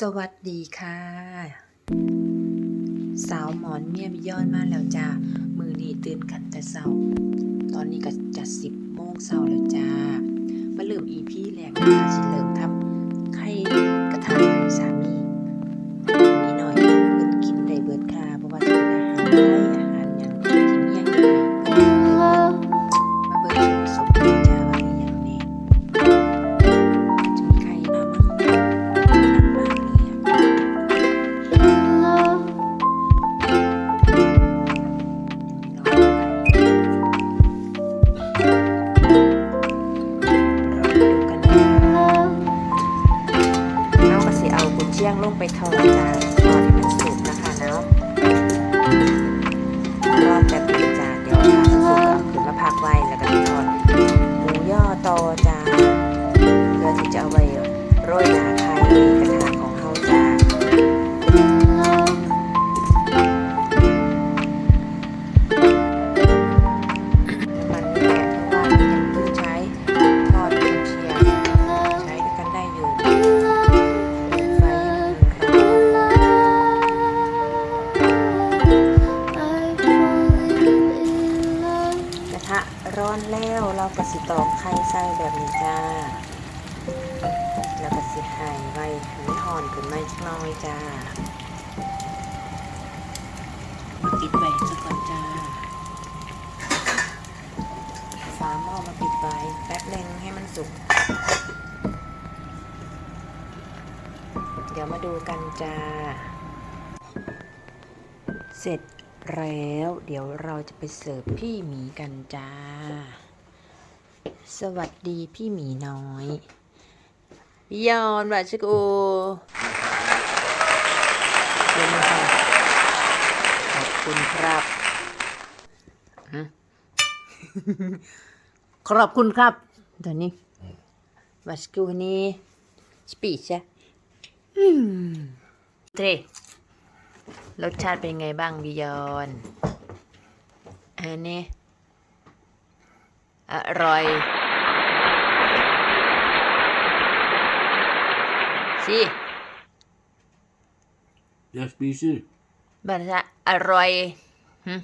สวัสดีค่ะ สาวหมอนเมียบิยอนมาแล้วจ้ามือนีตื่นกันแต่เศร้า ตอนนี้ก็จะสิบโมงเศร้าแล้วจ้ามาลืมอีพี่แรกนะคะสิเลย งลงไปทอดจ้าทอดให้มันสุกนะคะเนาะ ร้อนแล้วเราก็สิตอกไข่ใส่แบบนี้จ้า แล้วก็สิไห่ไว้ให้หอนขึ้นมาอีกน้อยจ้ามาปิดไว้สักก่อนจ้าฝาหม้อมาปิดไว้แป๊บนึงให้มันสุก เดี๋ยวมาดูกันจ้า เสร็จ แล้ว เดี๋ยวเราจะไปเสิร์ฟพี่หมีกันจ้า สวัสดีพี่หมีน้อยยอนวัชกูเดี๋ยวมาใส่ขอบคุณครับ ขอบคุณครับตอนนี้วัชกูนี่สปีชะอืมเทร รสชาติเป็นไงบ้างบิยอนอันนี้ อร่อย สิ Jag spiser. บัตรอร่อยหึ